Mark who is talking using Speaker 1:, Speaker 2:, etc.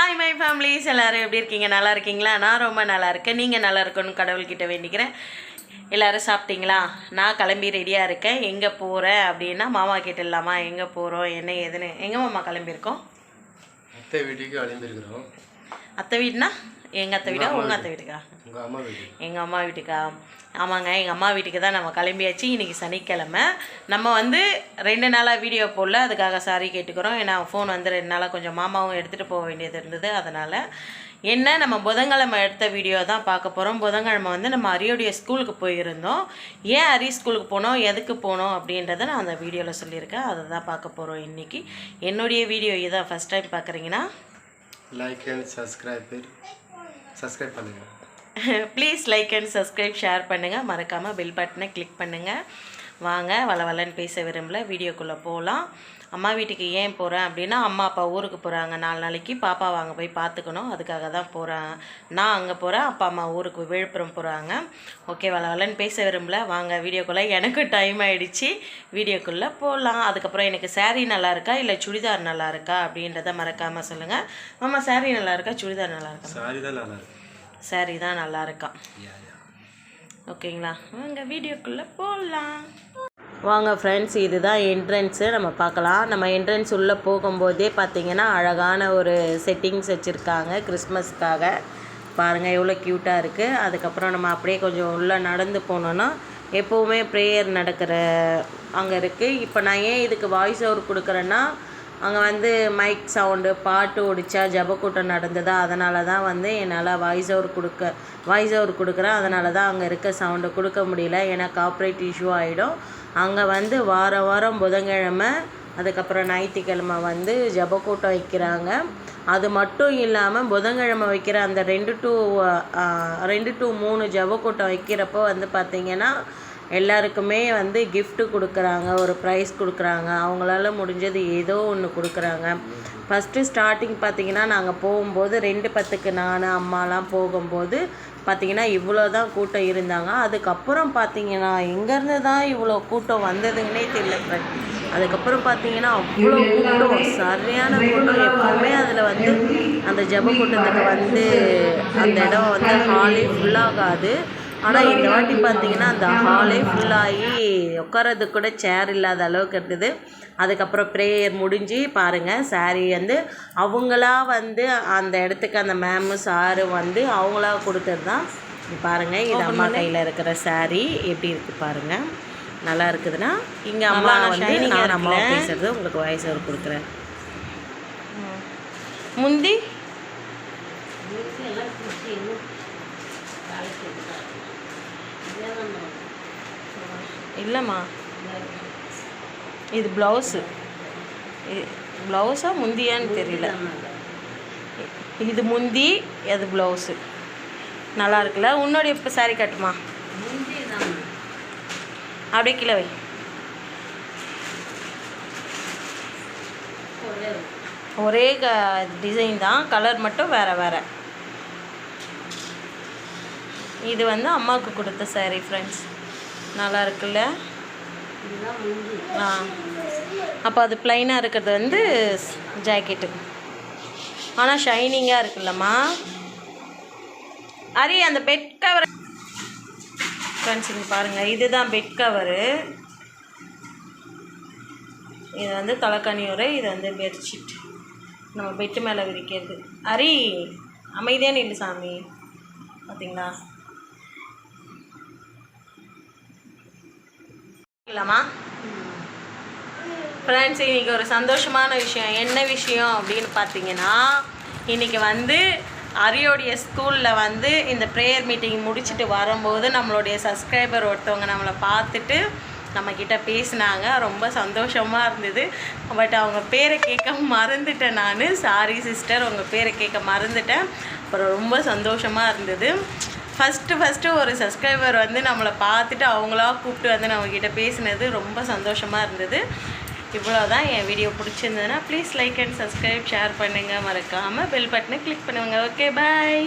Speaker 1: hi my families எல்லோரும் எப்படி இருக்கீங்க நல்லா இருக்கீங்களா நான் ரொம்ப நல்லா இருக்கேன் நீங்கள் நல்லா இருக்கணும்னு கடவுள்கிட்ட வேண்டிக்கிறேன் எல்லோரும் சாப்பிட்டீங்களா நான் கிளம்பி ரெடியாக இருக்கேன் எங்கே போகிறேன் அப்படின்னா மாமா கிட்ட இல்லாமா எங்கே போகிறோம் என்ன ஏதுன்னு எங்கள் மாமா கிளம்பியிருக்கோம்
Speaker 2: அத்தை வீட்டுக்கு கிளம்பியிருக்கிறோம்
Speaker 1: அத்தை வீடுனா எங்கள் அத்தை வீடா உங்க அத்தை வீட்டுக்கா
Speaker 2: உங்கள் அம்மா வீட்டுக்கு
Speaker 1: எங்கள் அம்மா வீட்டுக்கா ஆமாங்க எங்கள் அம்மா வீட்டுக்கு தான் நம்ம கிளம்பியாச்சு இன்றைக்கி சனிக்கிழமை நம்ம வந்து ரெண்டு நாளாக வீடியோ போடல அதுக்காக சாரி கேட்டுக்கிறோம் ஏன்னா ஃபோன் வந்து ரெண்டு நாளாக கொஞ்சம் மாமாவும் எடுத்துகிட்டு போக வேண்டியது இருந்தது அதனால் என்ன நம்ம புதன்கிழமை எடுத்த வீடியோ தான் பார்க்க போகிறோம் புதன்கிழமை வந்து நம்ம அரியோடைய ஸ்கூலுக்கு போயிருந்தோம் ஏன் அரிய ஸ்கூலுக்கு போனோம் எதுக்கு போனோம் அப்படின்றத நான் அந்த வீடியோவில் சொல்லியிருக்கேன் அதை தான் பார்க்க போகிறோம் இன்றைக்கி என்னுடைய வீடியோ இதான் ஃபஸ்ட் டைம் பார்க்குறீங்கன்னா
Speaker 2: லைக் அண்ட் சப்ஸ்கிரைப் சப்ஸ்கிரைப்
Speaker 1: பண்ணுங்கள் please like and subscribe share பண்ணுங்கள் மறக்காமல் பெல் பட்டனை கிளிக் பண்ணுங்கள் வாங்க வள வளன்னு பேச விரும்பல வீடியோக்குள்ளே போகலாம் அம்மா வீட்டுக்கு ஏன் போகிறேன் அப்படின்னா அம்மா அப்பா ஊருக்கு போகிறாங்க நாலு நாளைக்கு பாப்பா வாங்க போய் பார்த்துக்கணும் அதுக்காக தான் போகிறேன் நான் அங்கே போகிறேன் அப்பா அம்மா ஊருக்கு விழுப்புரம் போகிறாங்க ஓகே வள வளன்னு பேச விரும்பல வாங்க வீடியோக்குள்ளே எனக்கும் டைம் ஆகிடுச்சு வீடியோக்குள்ளே போகலாம் அதுக்கப்புறம் எனக்கு சேரீ நல்லா இருக்கா இல்லை சுடிதார் நல்லா இருக்கா அப்படின்றத மறக்காமல் சொல்லுங்கள் ஆமாம் சேரீ நல்லா இருக்கா சுடிதார் நல்லா
Speaker 2: இருக்கா சாரி தான் நல்லா இருக்கா
Speaker 1: சாரி தான் நல்லா இருக்கான் ஓகேங்களா வாங்க வீடியோக்குள்ளே போடலாம் வாங்க ஃப்ரெண்ட்ஸ் இதுதான் என்ட்ரன்ஸு நம்ம பார்க்கலாம் நம்ம என்ட்ரன்ஸ் உள்ளே போகும்போதே பார்த்திங்கன்னா அழகான ஒரு செட்டிங்ஸ் வச்சுருக்காங்க கிறிஸ்மஸ்க்காக பாருங்கள் எவ்வளோ க்யூட்டாக இருக்குது அதுக்கப்புறம் நம்ம அப்படியே கொஞ்சம் உள்ளே நடந்து போனோன்னா எப்போவுமே ப்ரேயர் நடக்கிற அங்கே இருக்குது இப்போ நான் ஏன் இதுக்கு வாய்ஸ் ஓவர் கொடுக்குறேன்னா அங்கே வந்து மைக் சவுண்டு பாட்டு ஒடிச்சா ஜபக்கூட்டம் நடந்ததா அதனால தான் வந்து என்னால் வாய்ஸ் ஓவர் கொடுக்க வாய்ஸ் ஓவர் கொடுக்குறேன் அதனால தான் அங்கே இருக்க சவுண்டு கொடுக்க முடியல ஏன்னா காப்ரேட் இஷ்யூ ஆகிடும் அங்கே வந்து வார வாரம் புதன்கிழமை அதுக்கப்புறம் ஞாயிற்றுக்கிழமை வந்து ஜபக்கூட்டம் வைக்கிறாங்க அது மட்டும் இல்லாமல் புதன்கிழமை வைக்கிற அந்த ரெண்டு டூ ரெண்டு டூ மூணு ஜபக்கூட்டம் வைக்கிறப்போ வந்து பார்த்திங்கன்னா எல்லாருக்குமே வந்து கிஃப்ட்டு கொடுக்குறாங்க ஒரு ப்ரைஸ் கொடுக்குறாங்க அவங்களால முடிஞ்சது ஏதோ ஒன்று கொடுக்குறாங்க ஃபஸ்ட்டு ஸ்டார்டிங் பார்த்திங்கன்னா நாங்கள் போகும்போது ரெண்டு பத்துக்கு நான் அம்மாலாம் போகும்போது பார்த்திங்கன்னா இவ்வளோ தான் கூட்டம் இருந்தாங்க அதுக்கப்புறம் பார்த்தீங்கன்னா எங்கேருந்து தான் இவ்வளோ கூட்டம் வந்ததுங்கன்னே தெரியல ஃப்ரெண்ட் அதுக்கப்புறம் பார்த்தீங்கன்னா அவ்வளோ கூட்டம் சரியான கூட்டம் எப்போவுமே அதில் வந்து அந்த ஜப கூட்டத்துக்கு வந்து அந்த இடம் வந்து ஹாலே ஃபுல்லாகாது ஆனால் இந்த வாட்டி பார்த்தீங்கன்னா அந்த ஹாலே ஃபுல்லாகி உட்காரதுக்கு கூட சேர் இல்லாத அளவுக்கு இருக்குது அதுக்கப்புறம் ப்ரேயர் முடிஞ்சு பாருங்கள் சாரி வந்து அவங்களா வந்து அந்த இடத்துக்கு அந்த மேமு சாரு வந்து அவங்களா கொடுத்தது தான் பாருங்கள் இது அம்மா கையில் இருக்கிற சாரி எப்படி இருக்குது பாருங்கள் நல்லா இருக்குதுன்னா இங்கே அம்மா வந்து நான் நம்ம பேசுகிறது உங்களுக்கு வாய்ஸ் ஓவர் கொடுக்குறேன் முந்தி இல்லைம்மா இது ப்ளவுஸு ப்ளவுஸா முந்தியான்னு தெரியல இது முந்தி அது ப்ளவுஸு நல்லா இருக்குல்ல உன்னோடைய இப்போ சாரி கட்டுமா அப்படியே கீழே வை ஒரே க டிசைன் தான் கலர் மட்டும் வேறு வேறு இது வந்து அம்மாவுக்கு கொடுத்த சாரி ஃப்ரெண்ட்ஸ் நல்லா இருக்குல்ல ஆ அப்போ அது பிளைனாக இருக்கிறது வந்து ஜாக்கெட்டு ஆனால் ஷைனிங்காக இருக்குல்லம்மா அரி அந்த பெட் கவர் ஃப்ரெண்ட்ஸ் இங்கே பாருங்கள் இதுதான் பெட் கவரு இது வந்து தலைக்கணி உரை இது வந்து பெட்ஷீட் நம்ம பெட்டு மேலே விரிக்கிறது அரி அமைதியாக நில்லு சாமி பார்த்தீங்களா இல்லாமா ஃப்ரெண்ட்ஸ் இன்றைக்கி ஒரு சந்தோஷமான விஷயம் என்ன விஷயம் அப்படின்னு பார்த்தீங்கன்னா இன்றைக்கி வந்து அரியோடைய ஸ்கூலில் வந்து இந்த ப்ரேயர் மீட்டிங் முடிச்சுட்டு வரும்போது நம்மளுடைய சப்ஸ்கிரைபர் ஒருத்தவங்க நம்மளை பார்த்துட்டு நம்மக்கிட்ட பேசினாங்க ரொம்ப சந்தோஷமாக இருந்தது பட் அவங்க பேரை கேட்க மறந்துட்டேன் நான் சாரி சிஸ்டர் உங்கள் பேரை கேட்க மறந்துட்டேன் அப்புறம் ரொம்ப சந்தோஷமாக இருந்தது ஃபஸ்ட்டு ஃபஸ்ட்டு ஒரு சப்ஸ்கிரைபர் வந்து நம்மளை பார்த்துட்டு அவங்களா கூப்பிட்டு வந்து நம்மக்கிட்ட பேசினது ரொம்ப சந்தோஷமாக இருந்தது இவ்வளோ தான் என் வீடியோ பிடிச்சிருந்ததுன்னா please like and subscribe share பண்ணுங்கள் மறக்காமல் பெல் பட்டனை கிளிக் பண்ணுவோங்க ஓகே பாய்